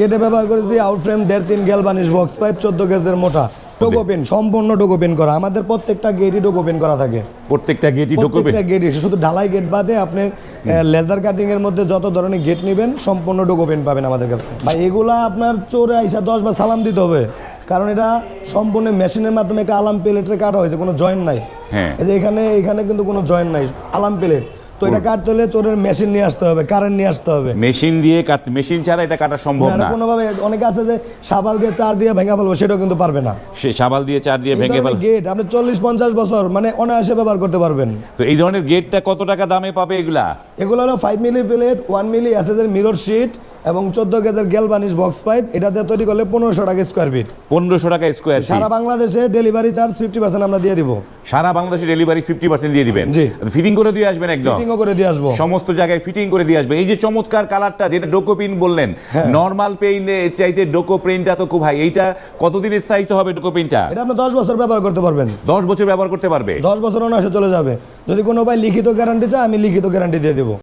গেটে ব্যবহার করেছি আউট ফ্রেম দেড় তিন গ্যাল বানিশ বক্স পাইপ চোদ্দ গেজের মোটা। ডোকোপেন সম্পূর্ণ ডোকোপেন করা। আমাদের প্রত্যেকটা গেটই ডোকোপেন করা থাকে। প্রত্যেকটা গেটই প্রত্যেকটা গেটই শুধু ঢালাই গেট বাদে আপনি লেজার কাটিং এর মধ্যে যত ধরনের গেট নেবেন সম্পূর্ণ ডোকোপেন পাবেন আমাদের কাছে। ভাই এগুলা আপনার চোরে আইসা দশ বার সালাম দিতে হবে। কারণ এটা সম্পূর্ণ মেশিনের মাধ্যমে একটা আলাম প্লেটে কাটা হয়েছে কোনো জয়েন্ট নাই। হ্যাঁ। এই যে এখানে এখানে কিন্তু কোনো জয়েন্ট নাই আলাম প্লেট তো এটা কাটতে হলে চোরের মেশিন নিয়ে আসতে হবে কারেন্ট নিয়ে আসতে হবে। মেশিন দিয়ে কাট মেশিন ছাড়া এটা কাটা সম্ভব না না। কোনোভাবে অনেকে আছে যে সাবাল দিয়ে চার দিয়ে ভেঙে ফেলব সেটাও কিন্তু পারবে না। সে সাবাল দিয়ে চার দিয়ে ভেঙে ফেলবে গেট আপনি চল্লিশ পঞ্চাশ বছর মানে অনায়াসে ব্যবহার করতে পারবেন। তো এই ধরনের গেটটা কত টাকা দামে পাবে এগুলা? এগুলো হলো five milli plate one milli এসএসের mirror sheet এবং চোদ্দ গেজের গ্যালবানিশ বক্স পাইপ এটা দিয়ে তৈরি করলে পনেরোশো টাকা স্কোয়ার ফিট পনেরোশো টাকা স্কোয়ার সারা বাংলাদেশে ডেলিভারি চার্জ ফিফটি পার্সেন্ট আমরা দিয়ে দিব। সারা বাংলাদেশে ডেলিভারি ফিফটি পার্সেন্ট দিয়ে দিবেন। জি। ফিটিং করে দিয়ে আসবেন একদম। ফিটিংও করে দিয়ে আসব। সমস্ত জায়গায় ফিটিং করে দিয়ে আসবে এই যে চমৎকার কালারটা যেটা ডোকো পিন বললেন হ্যাঁ। নর্মাল পেইন চাইতে ডোকো প্রিন্টটা তো খুব হাই এইটা কতদিন স্থায়িত্ব হবে ডোকো পিনটা এটা আপনি দশ বছর ব্যবহার করতে পারবেন। দশ বছর ব্যবহার করতে পারবে। দশ বছর অনায়াসে চলে যাবে। যদি কোনো ভাই লিখিত গ্যারান্টি চায় আমি লিখিত গ্যারান্টি দিয়ে দেবো।